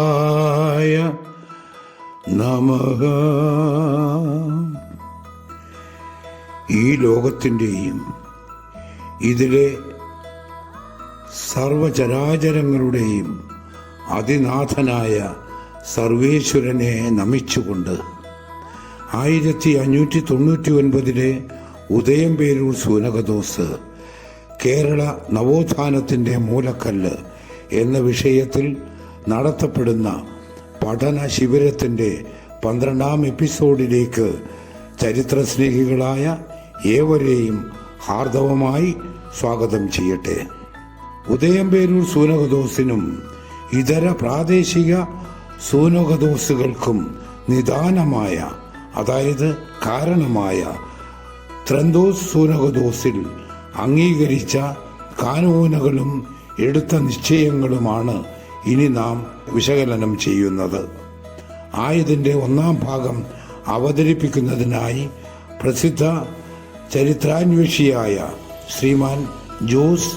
സർവേശ്വരായ നമഹ ഈ ലോകത്തിന്റെയും ഇതിലെ സർവചരാചരങ്ങളുടെയും അതിനാഥനായ സർവേശ്വരനെ നമിച്ചുകൊണ്ട് ആയിരത്തി അഞ്ഞൂറ്റി തൊണ്ണൂറ്റി ഒൻപതിലെ ഉദയംപേരൂർ സൂനകദോസ് കേരള നവോത്ഥാനത്തിന്റെ മൂലക്കല്ല് എന്ന വിഷയത്തിൽ നടത്തപ്പെടുന്ന പഠന ശിബിരത്തിന്റെ പന്ത്രണ്ടാം എപ്പിസോഡിലേക്ക് ചരിത്ര സ്നേഹികളായ ഏവരെയും ഹാർദവമായി സ്വാഗതം ചെയ്യട്ടെ. ഉദയംപേരൂർ സൂനകദോസിനും ഇതര പ്രാദേശിക സൂനകദോസുകൾക്കും നിദാനമായ അതായത് കാരണമായ ത്രന്തോസ് സൂനകദോസിൽ അംഗീകരിച്ച കാനൂനുകളും എടുത്ത നിശ്ചയങ്ങളുമാണ് ഇനി നാം വിശകലനം ചെയ്യുന്നത്. ആയതിന്റെ ഒന്നാം ഭാഗം അവതരിപ്പിക്കുന്നതിനായി പ്രസിദ്ധ ചരിത്രാന്വേഷിയായ ശ്രീമാൻ ജോസ്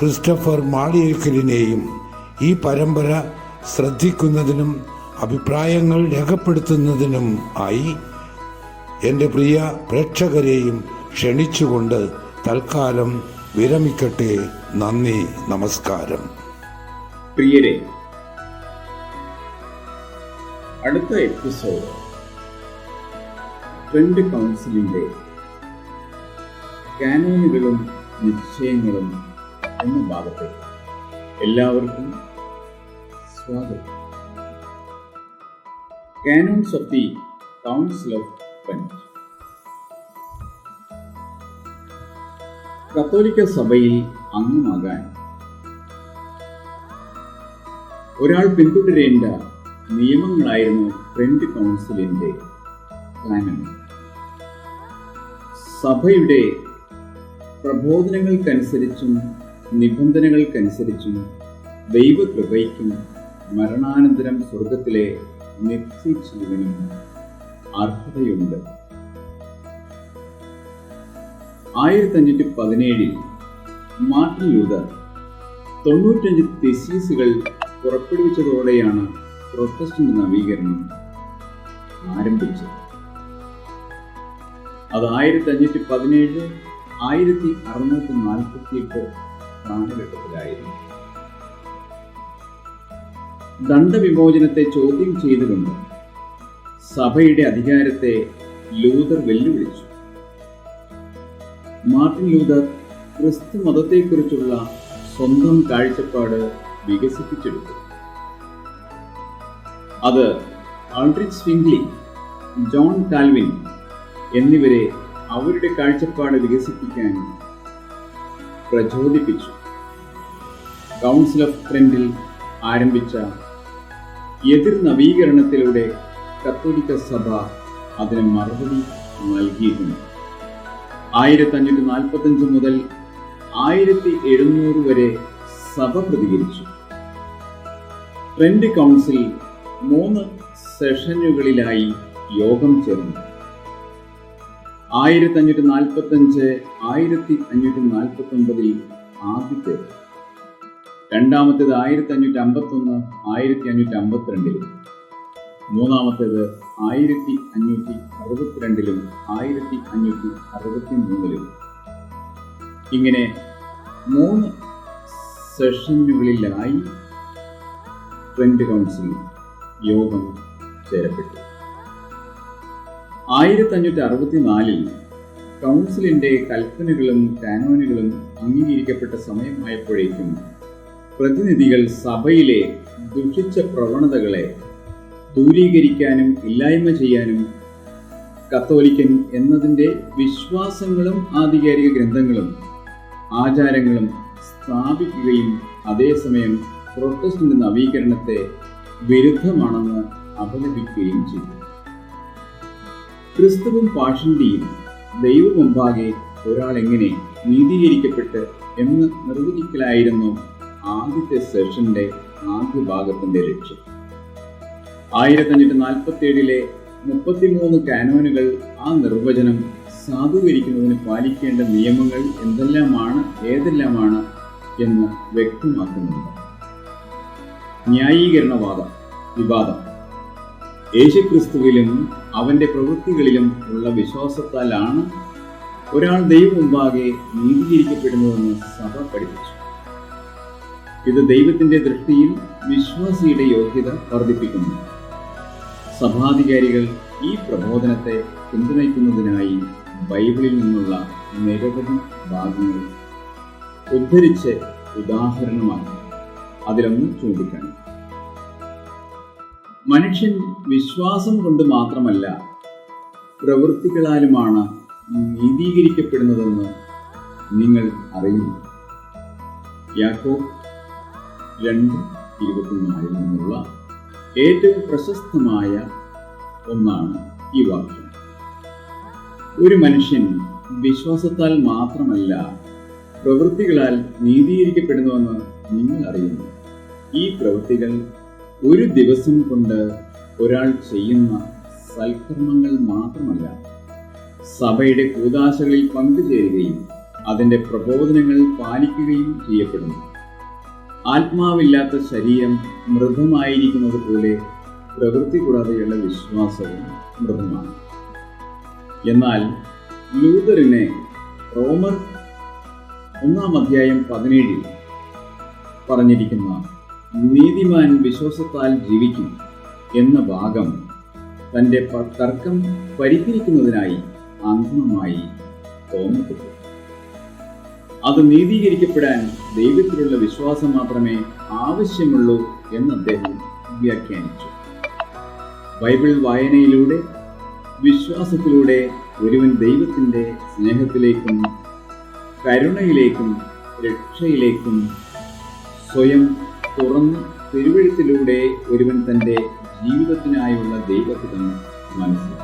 ക്രിസ്റ്റഫർ മാളിയേക്കലിനെയും ഈ പരമ്പര ശ്രദ്ധിക്കുന്നതിനും അഭിപ്രായങ്ങൾ രേഖപ്പെടുത്തുന്നതിനും ആയി എന്റെ പ്രിയ പ്രേക്ഷകരെയും ക്ഷണിച്ചുകൊണ്ട് തൽക്കാലം വിരമിക്കട്ടെ. നന്ദി നമസ്കാരം. പ്രിയരെ അടുത്ത എപ്പിസോഡ് ട്രെൻഡ് കൗൺസിലിന്റെ കാനോനുകളും നിശ്ചയങ്ങളും എന്ന ഭാഗത്ത് എല്ലാവർക്കും സ്വാഗതം. Canons of the council of Trent കത്തോലിക്ക സഭയിൽ അംഗമാകാൻ ഒരാൾ പിന്തുടരേണ്ട നിയമങ്ങളായിരുന്നു ട്രെൻഡ് കൗൺസിലിന്റെ സഭയുടെ പ്രബോധനങ്ങൾക്കനുസരിച്ചും നിബന്ധനകൾക്കനുസരിച്ചും ദൈവകൃപയ്ക്കും മരണാനന്തരം സ്വർഗത്തിലെ നിത്യജീവനും അർഹതയുണ്ട്. ആയിരത്തി അഞ്ഞൂറ്റി പതിനേഴിൽ മാർട്ടിൻ ലൂതർ തൊണ്ണൂറ്റഞ്ച് തെസീസുകൾ പുറപ്പെടുവിച്ചതോടെയാണ് പ്രൊട്ടസ്റ്റന്റ് നവീകരണം ആരംഭിച്ചത്. അത് ആയിരത്തി അഞ്ഞൂറ്റി പതിനേഴ് ആയിരത്തി അറുന്നൂറ്റി നാൽപ്പത്തി എട്ട് കാലഘട്ടത്തിലായിരുന്നു. ദണ്ഡവിമോചനത്തെ ചോദ്യം ചെയ്തുകൊണ്ട് സഭയുടെ അധികാരത്തെ ലൂതർ വെല്ലുവിളിച്ചു. മാർട്ടിൻ ലൂതർ ക്രിസ്തു മതത്തെക്കുറിച്ചുള്ള സ്വന്തം കാഴ്ചപ്പാട് വികസിപ്പിച്ചെടുത്തു. അത് ആൾഡ്രിച്ച് സ്വിംഗ്ലി ജോൺ കാൽവിൻ എന്നിവരെ അവരുടെ കാഴ്ചപ്പാട് വികസിപ്പിക്കാൻ പ്രചോദിപ്പിച്ചു. കൗൺസിൽ ഓഫ് ട്രെൻഡിൽ ആരംഭിച്ച എതിർ നവീകരണത്തിലൂടെ കത്തോലിക്ക സഭ അതിന് മറുപടി നൽകിയിട്ടുണ്ട് ആയിരത്തി അഞ്ഞൂറ്റി നാൽപ്പത്തി അഞ്ച് മുതൽ ആയിരത്തി എഴുന്നൂറ് വരെ സഭ പ്രതികരിച്ചു. ട്രെൻഡ് കൗൺസിൽ മൂന്ന് സെഷനുകളിലായി യോഗം ചേർന്നു. ആയിരത്തി അഞ്ഞൂറ്റി നാൽപ്പത്തി അഞ്ച് ആയിരത്തി അഞ്ഞൂറ്റി നാൽപ്പത്തി ഒമ്പതിൽ ആദ്യത്തേത് രണ്ടാമത്തേത് ആയിരത്തി അഞ്ഞൂറ്റി അമ്പത്തി ഒന്ന് ആയിരത്തി അഞ്ഞൂറ്റി അമ്പത്തിരണ്ടിലും മൂന്നാമത്തേത് ആയിരത്തി അഞ്ഞൂറ്റി അറുപത്തിരണ്ടിലും ആയിരത്തി അഞ്ഞൂറ്റി അറുപത്തി മൂന്നിലും ഇങ്ങനെ മൂന്ന് സെഷനുകളിലായി ട്രെൻഡ് കൗൺസിൽ യോഗം ചേരപ്പെട്ടു. ആയിരത്തി അഞ്ഞൂറ്റി അറുപത്തിനാലിൽ കൗൺസിലിന്റെ കൽപ്പനകളും കാനോനുകളും അംഗീകരിക്കപ്പെട്ട സമയമായപ്പോഴേക്കും പ്രതിനിധികൾ സഭയിലെ ദുഷിച്ച പ്രവണതകളെ ദൂരീകരിക്കാനും ഇല്ലായ്മ ചെയ്യാനും കത്തോലിക്കൻ എന്നതിന്റെ വിശ്വാസങ്ങളും ആധികാരിക ഗ്രന്ഥങ്ങളും ആചാരങ്ങളും സ്ഥാപിക്കുകയും അതേസമയം പ്രൊട്ടസ്റ്റന്റ് നവീകരണത്തെ വിരുദ്ധമാണെന്ന് അപലപിക്കുകയും ചെയ്തു. ക്രിസ്തുവും പാഷന്റെയും ദൈവമുമ്പാകെ ഒരാൾ എങ്ങനെ നീതീകരിക്കപ്പെട്ട് എന്ന് നിർവചിക്കലായിരുന്നു ആദ്യത്തെ സെഷന്റെ ആദ്യ ഭാഗത്തിന്റെ ലക്ഷ്യം. ആയിരത്തി അഞ്ഞൂറ്റി നാൽപ്പത്തി ഏഴിലെ മുപ്പത്തിമൂന്ന് കാനോനുകൾ ആ നിർവചനം സാധൂകരിക്കുന്നതിന് പാലിക്കേണ്ട നിയമങ്ങൾ എന്തെല്ലാമാണ് ഏതെല്ലാമാണ് എന്ന് വ്യക്തമാക്കുന്നുണ്ട്. ന്യായീകരണവാദം വിവാദം. യേശുക്രിസ്തുവിലും അവന്റെ പ്രവൃത്തികളിലും ഉള്ള വിശ്വാസത്താലാണ് ഒരാൾ ദൈവം മുമ്പാകെ നീതീകരിക്കപ്പെടുന്നതെന്ന് സഭ പഠിപ്പിച്ചു. ഇത് ദൈവത്തിന്റെ ദൃഷ്ടിയിൽ വിശ്വാസിയുടെ യോഗ്യത വർദ്ധിപ്പിക്കുന്നു. സഭാധികാരികൾ ഈ പ്രബോധനത്തെ പിന്തുണയ്ക്കുന്നതിനായി ബൈബിളിൽ നിന്നുള്ള നിരവധി ഭാഗങ്ങൾ ഉദ്ധരിച്ച് ഉദാഹരണമാക്കി അതിലൊന്ന് ചൂണ്ടിക്കാണി. മനുഷ്യൻ വിശ്വാസം കൊണ്ട് മാത്രമല്ല പ്രവൃത്തികളാലുമാണ് നീതീകരിക്കപ്പെടുന്നതെന്ന് നിങ്ങൾ അറിയുന്നു. യാക്കോ രണ്ട് ഇരുപത്തിനാലിൽ നിന്നുള്ള ഏറ്റവും പ്രശസ്തമായ ഒന്നാണ് ഈ വാക്യം. ഒരു മനുഷ്യൻ വിശ്വാസത്താൽ മാത്രമല്ല പ്രവൃത്തികളാൽ നീതീകരിക്കപ്പെടുന്നുവെന്ന് നിങ്ങൾ അറിയുന്നു. ഈ പ്രവൃത്തികൾ ഒരു ദിവസം കൊണ്ട് ഒരാൾ ചെയ്യുന്ന സൽക്കർമ്മങ്ങൾ മാത്രമല്ല സഭയുടെ കൂതാശകളിൽ പങ്കുചേരുകയും അതിന്റെ പ്രബോധനങ്ങൾ പാലിക്കുകയും ചെയ്യപ്പെടുന്നു. ആത്മാവില്ലാത്ത ശരീരം മൃതമായിരിക്കുന്നത് പോലെ പ്രവൃത്തി കൂടാതെയുള്ള വിശ്വാസവും മൃതമാണ് എന്നാൽ ലൂതറിനെ റോമർ ഒന്നാം അധ്യായം പതിനേഴിൽ പറഞ്ഞിരിക്കുന്ന നീതിമാൻ വിശ്വാസത്താൽ ജീവിക്കും എന്ന ഭാഗം തന്റെ തർക്കം പരിഹരിക്കുന്നതിനായി അന്തിമമായി തോന്നപ്പെട്ടു. അത് നീതീകരിക്കപ്പെടാൻ ദൈവത്തിലുള്ള വിശ്വാസം മാത്രമേ ആവശ്യമുള്ളൂ എന്ന് അദ്ദേഹം വ്യാഖ്യാനിച്ചു. ബൈബിൾ വായനയിലൂടെ വിശ്വാസത്തിലൂടെ ഒരുവൻ ദൈവത്തിന്റെ സ്നേഹത്തിലേക്കും കരുണയിലേക്കും രക്ഷയിലേക്കും സ്വയം തുറന്ന് തിരുവഴുത്തിലൂടെ ഒരുവൻ തന്റെ ജീവിതത്തിനായുള്ള ദൈവത്തിനും മനസ്സിലാക്കും.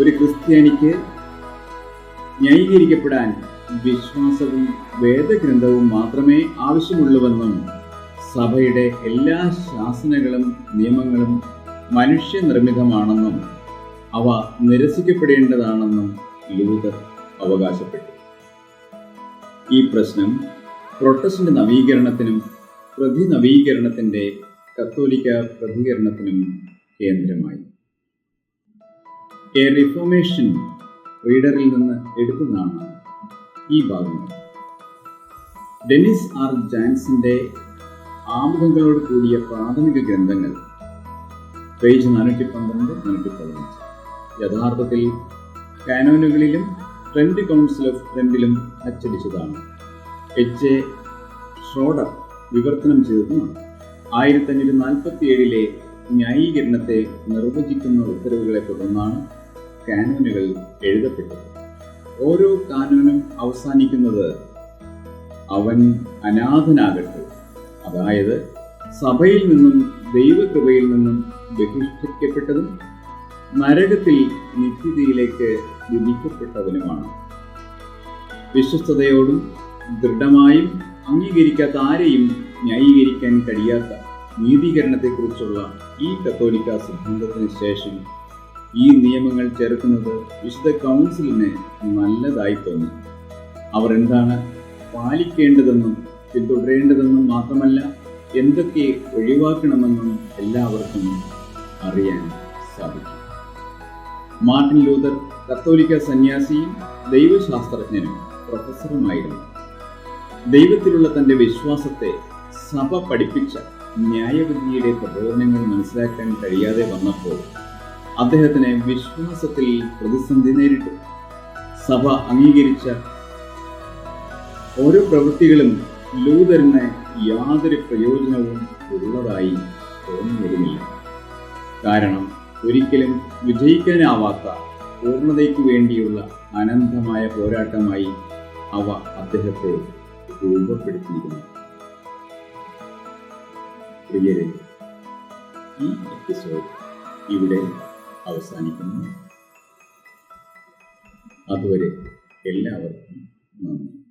ഒരു ക്രിസ്ത്യാനിക്ക് ന്യായീകരിക്കപ്പെടാൻ വിശ്വാസവും വേദഗ്രന്ഥവും മാത്രമേ ആവശ്യമുള്ളൂവെന്നും സഭയുടെ എല്ലാ ശാസനകളും നിയമങ്ങളും മനുഷ്യനിർമ്മിതമാണെന്നും അവ നിരസിക്കപ്പെടേണ്ടതാണെന്നും ലൂതർ അവകാശപ്പെട്ടു. ഈ പ്രശ്നം പ്രൊട്ടസ്റ്റന്റ് നവീകരണത്തിനും പ്രതിനവീകരണത്തിന്റെ കത്തോലിക്ക പ്രതികരണത്തിനും കേന്ദ്രമായി. എ റിഫോർമേഷൻ റീഡറിൽ നിന്ന് എടുത്തതാണ് ഈ ഭാഗമാണ് ഡെനിസ് ആർ ജാൻസിന്റെ ആമുഖങ്ങളോട് കൂടിയ പ്രാഥമിക ഗ്രന്ഥങ്ങൾ പേജ് നാനൂറ്റി പന്ത്രണ്ട് നാനൂറ്റി പതിനഞ്ച് യഥാർത്ഥത്തിൽ കാനോനുകളിലും ട്രെൻഡ് കൗൺസിൽ ഓഫ് ട്രെൻഡിലും അച്ചടിച്ചതാണ്. എച്ച്. എ. ഷ്രോഡർ വിവർത്തനം ചെയ്തതുമാണ് ആയിരത്തി അഞ്ഞൂറ്റി നാൽപ്പത്തി ഏഴിലെ ന്യായീകരണത്തെ നിർവചിക്കുന്ന ഉത്തരവുകളെ തുടർന്നാണ് കാനോനുകൾ എഴുതപ്പെട്ടത്. ഓരോ കാനോനും അവസാനിക്കുന്നത് അവൻ അനാഥനാകട്ടെ. അതായത് സഭയിൽ നിന്നും ദൈവകൃപയിൽ നിന്നും ബഹിഷ്കരിക്കപ്പെട്ടതും നരകത്തിൽ നിത്യതയിലേക്ക് വിധിക്കപ്പെട്ടവനുമാണ്. വിശ്വസ്തയോടും ദൃഢമായും അംഗീകരിക്കാത്ത ആരെയും ന്യായീകരിക്കാൻ കഴിയാത്ത നീതീകരണത്തെക്കുറിച്ചുള്ള ഈ കത്തോലിക്ക സിദ്ധാന്തത്തിന് ശേഷം ഈ നിയമങ്ങൾ ചേർക്കുന്നത് വിശുദ്ധ കൗൺസിലിന് നല്ലതായി തോന്നി. അവർ എന്താണ് പാലിക്കേണ്ടതെന്നും പിന്തുടരേണ്ടതെന്നും മാത്രമല്ല എന്തൊക്കെ ഒഴിവാക്കണമെന്നും എല്ലാവർക്കും അറിയാൻ സാധിക്കും. മാർട്ടിൻ ലൂതർ കത്തോലിക്ക സന്യാസിയും ദൈവശാസ്ത്രജ്ഞനും പ്രൊഫസറുമായിരുന്നു. ദൈവത്തിലുള്ള തന്റെ വിശ്വാസത്തെ സഭ പഠിപ്പിച്ച ന്യായവിധിയുടെ പ്രബോധനങ്ങൾ മനസ്സിലാക്കാൻ കഴിയാതെ വന്നപ്പോൾ അദ്ദേഹത്തിന് വിശ്വാസത്തിൽ പ്രതിസന്ധി നേരിട്ടു. സഭ അംഗീകരിച്ച ഓരോ പ്രവൃത്തികളും ലൂതറിന് യാതൊരു പ്രയോജനവും ഉള്ളതായി തോന്നുന്നില്ല കാരണം ഒരിക്കലും വിജയിക്കാനാവാത്ത പൂർണതയ്ക്ക് വേണ്ടിയുള്ള അനന്തമായ പോരാട്ടമായി അവ അദ്ദേഹത്തെ രൂപപ്പെടുത്തിയിരുന്നു. പ്രിയരെ ഈ എപ്പിസോഡ് ഇവിടെ അവസാനിക്കുന്നു. അതുവരെ എല്ലാവർക്കും നന്ദി.